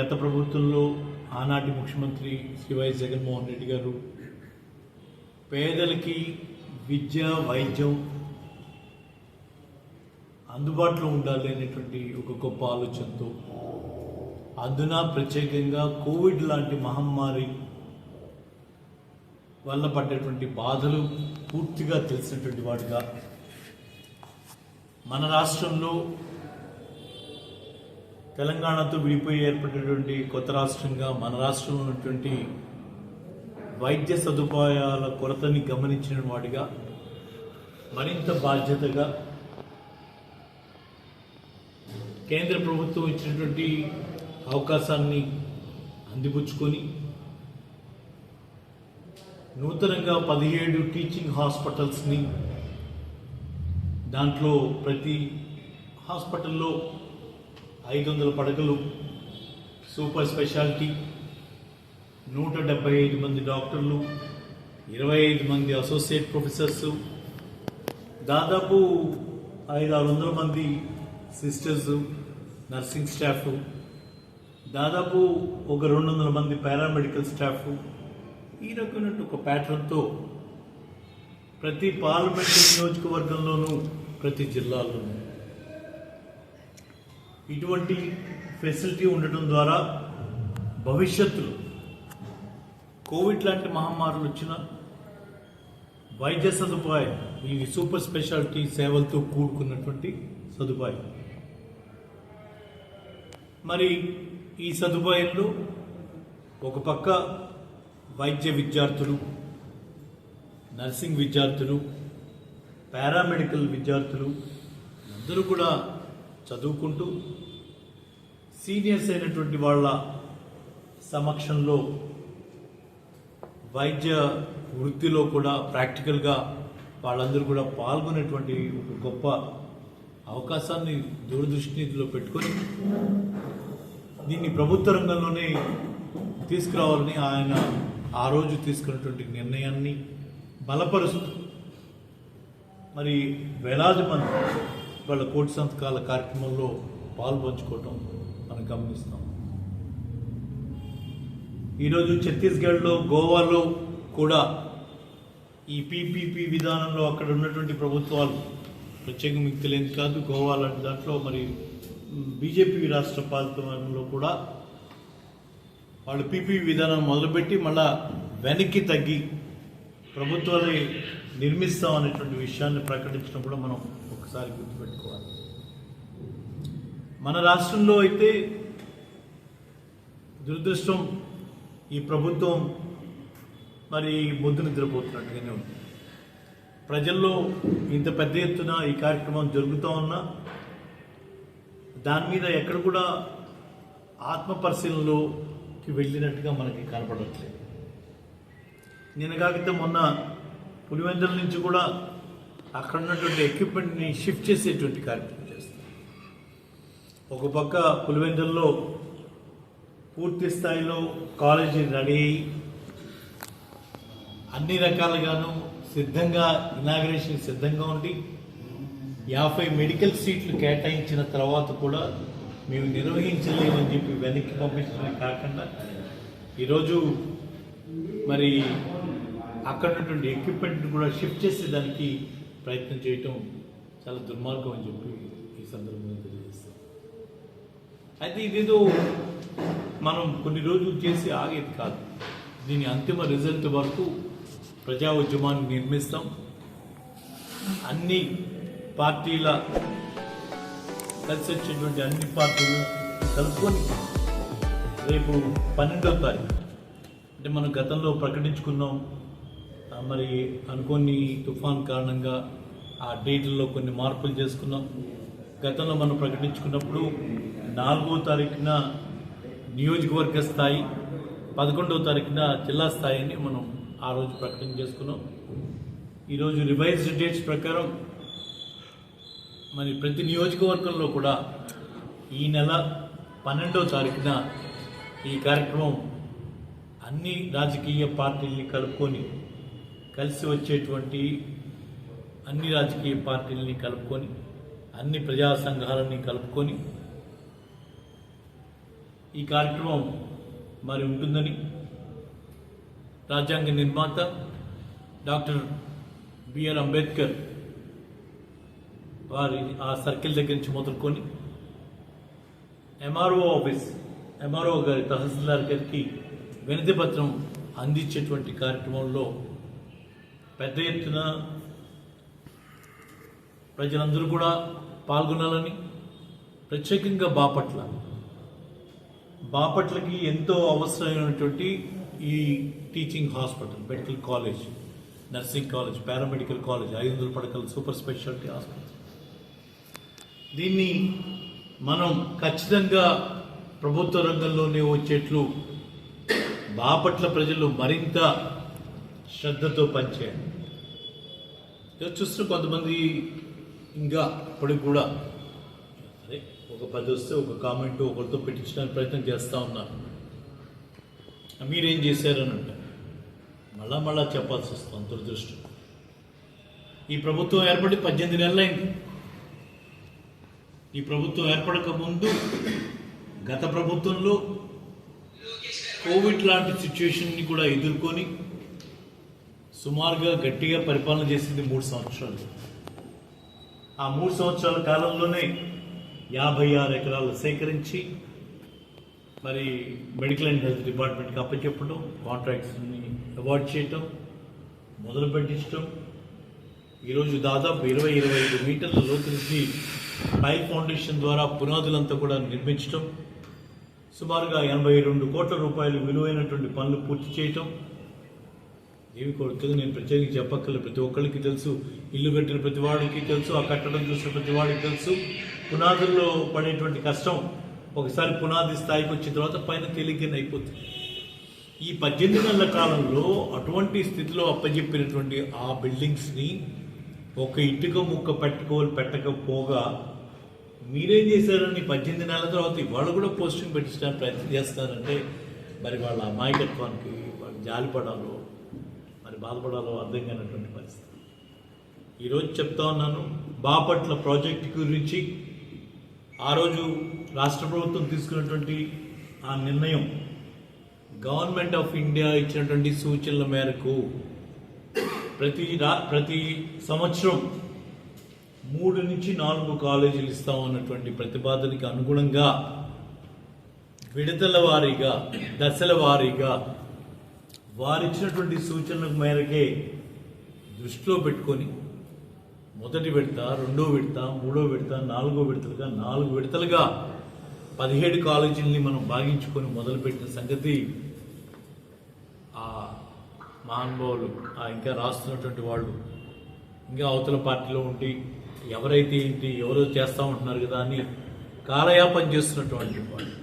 గత ప్రభుత్వంలో ఆనాటి ముఖ్యమంత్రి శ్రీ వైఎస్ జగన్మోహన్ రెడ్డి గారు పేదలకి విద్య వైద్యం అందుబాటులో ఉండాలి అనేటువంటి ఒక గొప్ప ఆలోచనతో అందున ప్రత్యేకంగా కోవిడ్ లాంటి మహమ్మారి వల్ల పడ్డటువంటి బాధలు పూర్తిగా తెలిసినటువంటి వాడుగా మన రాష్ట్రంలో తెలంగాణతో విడిపోయి ఏర్పడినటువంటి కొత్త రాష్ట్రంగా మన రాష్ట్రం ఉన్నటువంటి వైద్య సదుపాయాల కొరతని గమనించిన వాడిగా మరింత బాధ్యతగా కేంద్ర ప్రభుత్వం ఇచ్చినటువంటి అవకాశాన్ని అందిపుచ్చుకొని నూతనంగా పదిహేడు టీచింగ్ హాస్పిటల్స్ని దాంట్లో ప్రతి హాస్పిటల్లో ఐదు వందల పడకలు సూపర్ స్పెషాలిటీ నూట డెబ్బై ఐదు మంది డాక్టర్లు ఇరవై ఐదు మంది అసోసియేట్ ప్రొఫెసర్స్ దాదాపు ఐదు ఆరు వందల మంది సిస్టర్స్ నర్సింగ్ స్టాఫ్ దాదాపు ఒక రెండు వందల మంది పారామెడికల్ స్టాఫ్ ఈ రకమైన ఒక ప్యాటర్న్తో ప్రతి పార్లమెంట్ నియోజకవర్గంలోనూ ప్రతి జిల్లాలోనూ ఇటువంటి ఫెసిలిటీ ఉండటం ద్వారా భవిష్యత్తులో కోవిడ్ లాంటి మహమ్మారులు వచ్చిన వైద్య సదుపాయం ఈ సూపర్ స్పెషాలిటీ సేవలతో కూడుకున్నటువంటి సదుపాయం. మరి ఈ సదుపాయంలో ఒక పక్క వైద్య విద్యార్థులు నర్సింగ్ విద్యార్థులు పారామెడికల్ విద్యార్థులు అందరూ కూడా చదువుకుంటూ సీనియర్స్ అయినటువంటి వాళ్ళ సమక్షంలో వైద్య వృత్తిలో కూడా ప్రాక్టికల్గా వాళ్ళందరూ కూడా పాల్గొనేటువంటి ఒక గొప్ప అవకాశాన్ని దూరదృష్టిలో పెట్టుకొని దీన్ని ప్రభుత్వ రంగంలోనే తీసుకురావాలని ఆయన ఆ రోజు తీసుకున్నటువంటి నిర్ణయాన్ని బలపరుస్తూ మరి వేలాది మంది వాళ్ళ కోటి సంతకాల కార్యక్రమంలో పాల్పంచుకోవటం మనం గమనిస్తాం ఈరోజు ఛత్తీస్గఢ్లో గోవాలో కూడా ఈ పీపీపీ విధానంలో అక్కడ ఉన్నటువంటి ప్రభుత్వాలు ప్రత్యేకంగా మీకు తెలియదు కాదు గోవా లాంటి దాంట్లో మరి బీజేపీ రాష్ట్ర పాలితంలో కూడా వాళ్ళు పీపీ విధానం మొదలుపెట్టి మళ్ళా వెనక్కి తగ్గి ప్రభుత్వాలు నిర్మిస్తాం అనేటువంటి విషయాన్ని ప్రకటించడం కూడా మనం ఒకసారి గుర్తుపెట్టుకోవాలి. మన రాష్ట్రంలో అయితే దురదృష్టం ఈ ప్రభుత్వం మరి ముద్దు నిద్రపోతున్నట్టుగానే ఉంది. ప్రజల్లో ఇంత పెద్ద ఎత్తున ఈ కార్యక్రమం జరుగుతూ ఉన్నా దాని మీద ఎక్కడ కూడా ఆత్మ పరిశీలనలోకి వెళ్ళినట్టుగా మనకి కనపడట్లేదు. నిన్న కాకపోతే మొన్న పులివెందుల నుంచి కూడా అక్కడ ఉన్నటువంటి ఎక్విప్మెంట్ని షిఫ్ట్ చేసేటువంటి కార్యక్రమం చేస్తాను ఒక పక్క పులివెందుల్లో పూర్తి స్థాయిలో కాలేజీ రెడీ అయ్యి అన్ని రకాలుగాను సిద్ధంగా ఇనాగ్రేషన్ సిద్ధంగా ఉండి యాభై మెడికల్ సీట్లు కేటాయించిన తర్వాత కూడా మేము నిర్వహించలేమని చెప్పి వెనక్కి పంపించడమే కాకుండా ఈరోజు మరి అక్కడ ఉన్నటువంటి ఎక్విప్మెంట్ కూడా షిఫ్ట్ చేసేదానికి ప్రయత్నం చేయటం చాలా దుర్మార్గం అని చెప్పి ఈ సందర్భంగా తెలియజేస్తాం అయితే ఇదేదో మనం కొన్ని రోజులు చేసి ఆగేది కాదు. దీని అంతిమ రిజల్ట్ వరకు ప్రజా ఉద్యమాన్ని నిర్మిస్తాం. అన్ని పార్టీల కలిసి వచ్చేటువంటి అన్ని పార్టీలు కలుపుకొని రేపు పన్నెండవ తారీఖు. అంటే మనం గతంలో ప్రకటించుకున్నాం. మరి అనుకోని తుఫాన్ కారణంగా ఆ డేట్లలో కొన్ని మార్పులు చేసుకున్నాం. గతంలో మనం ప్రకటించుకున్నప్పుడు నాలుగో తారీఖున నియోజకవర్గ స్థాయి పదకొండవ తారీఖున జిల్లా స్థాయిని మనం ఆ రోజు ప్రకటన చేసుకున్నాం. ఈరోజు రివైజ్డ్ డేట్స్ ప్రకారం మరి ప్రతి నియోజకవర్గంలో కూడా ఈ నెల పన్నెండవ తారీఖున ఈ కార్యక్రమం అన్ని రాజకీయ పార్టీల్ని కలుపుకొని కలిసి వచ్చేటువంటి అన్ని రాజకీయ పార్టీలని కలుపుకొని అన్ని ప్రజా సంఘాలని కలుపుకొని ఈ కార్యక్రమం మరి ఉంటుందని రాజ్యాంగ నిర్మాత డాక్టర్ బిఆర్ అంబేద్కర్ వారి ఆ సర్కిల్ దగ్గర నుంచి మొదలుకొని ఎంఆర్ఓ ఆఫీస్ ఎంఆర్ఓ గారి తహసీల్దార్ గారికి వినతి పత్రం అందించేటువంటి కార్యక్రమంలో పెద్ద ఎత్తున ప్రజలందరూ కూడా పాల్గొనాలని ప్రత్యేకంగా బాపట్ల. బాపట్లకి ఎంతో అవసరమైనటువంటి ఈ teaching hospital medical college nursing college paramedical college ఐదు వందల పడకల సూపర్ స్పెషాలిటీ హాస్పిటల్. దీన్ని మనం ఖచ్చితంగా ప్రభుత్వ రంగంలోనే వచ్చేట్లు బాపట్ల ప్రజలు మరింత శ్రద్ధతో పనిచేయండి. ఇక చూస్తే కొంతమంది ఇంకా ఇప్పటికి కూడా అదే ఒక పది వస్తే ఒక కామెంట్ ఒకరితో పెట్టించడానికి ప్రయత్నం చేస్తూ ఉన్నారు. మీరేం చేశారని అంటే మళ్ళా మళ్ళా చెప్పాల్సి వస్తుంది దురదృష్టం ఈ ప్రభుత్వం ఏర్పడి పద్దెనిమిది నెలలైంది. ఈ ప్రభుత్వం ఏర్పడక ముందు గత ప్రభుత్వంలో కోవిడ్ లాంటి సిచ్యువేషన్ని కూడా ఎదుర్కొని సుమారుగా గట్టిగా పరిపాలన చేసింది మూడు సంవత్సరాలు. ఆ మూడు సంవత్సరాల కాలంలోనే యాభై ఆరు ఎకరాలు సేకరించి మరి మెడికల్ అండ్ హెల్త్ డిపార్ట్మెంట్కి అప్పచెప్పడం కాంట్రాక్ట్స్ని అవార్డ్ చేయటం మొదలు పెట్టించడం ఈరోజు దాదాపు ఇరవై ఇరవై ఐదు మీటర్ల లోతు నుంచి పై ఫౌండేషన్ ద్వారా పునాదులంతా కూడా నిర్మించడం సుమారుగా ఎనభై రెండు కోట్ల రూపాయలు విలువైనటువంటి పనులు పూర్తి చేయటం దేవి కొడుతుంది నేను ప్రత్యేకించి చెప్పక్కర్లేదు. ప్రతి ఒక్కరికి తెలుసు. ఇల్లు కట్టిన ప్రతి వాడికి తెలుసు. ఆ కట్టడం చూసిన ప్రతి వాడికి తెలుసు. పునాదుల్లో పడేటువంటి కష్టం ఒకసారి పునాది స్థాయికి వచ్చిన తర్వాత పైన తేలిగ్గా అయిపోతుంది. ఈ పద్దెనిమిది నెలల కాలంలో అటువంటి స్థితిలో అప్పజెప్పినటువంటి ఆ బిల్డింగ్స్ని ఒక ఇటుక ముక్క పెట్టుకోవాలి పెట్టకపోగా మీరేం చేశారని పద్దెనిమిది నెలల తర్వాత ఇవాళ కూడా పోస్టింగ్ పెట్టించడానికి ప్రయత్నం చేస్తారంటే మరి వాళ్ళ అమాయకత్వానికి వాళ్ళు జాలిపడాలో బాధపడాలో అర్థం కానటువంటి పరిస్థితి. ఈరోజు చెప్తా ఉన్నాను బాపట్ల ప్రాజెక్ట్ గురించి. ఆ రోజు రాష్ట్ర ప్రభుత్వం తీసుకున్నటువంటి ఆ నిర్ణయం గవర్నమెంట్ ఆఫ్ ఇండియా ఇచ్చినటువంటి సూచనల మేరకు ప్రతి రా ప్రతి సంవత్సరం మూడు నుంచి నాలుగు కాలేజీలు ఇస్తామన్నటువంటి ప్రతిపాదనకి అనుగుణంగా విడతల వారీగా దశల వారీగా వారిచ్చినటువంటి సూచనల మేరకే దృష్టిలో పెట్టుకొని మొదటి విడత రెండో విడత మూడో విడత నాలుగో విడతలుగా నాలుగు విడతలుగా పదిహేడు కాలేజీలని మనం భాగించుకొని మొదలుపెట్టిన సంగతి ఆ మహానుభావులు ఆ ఇంకా రాస్తున్నటువంటి వాళ్ళు ఇంకా అవతల పార్టీలో ఉండి ఎవరైతే ఏంటి ఎవరో చేస్తూ ఉంటున్నారు కదా అని కాలయాపన చేస్తున్నటువంటి వాళ్ళు.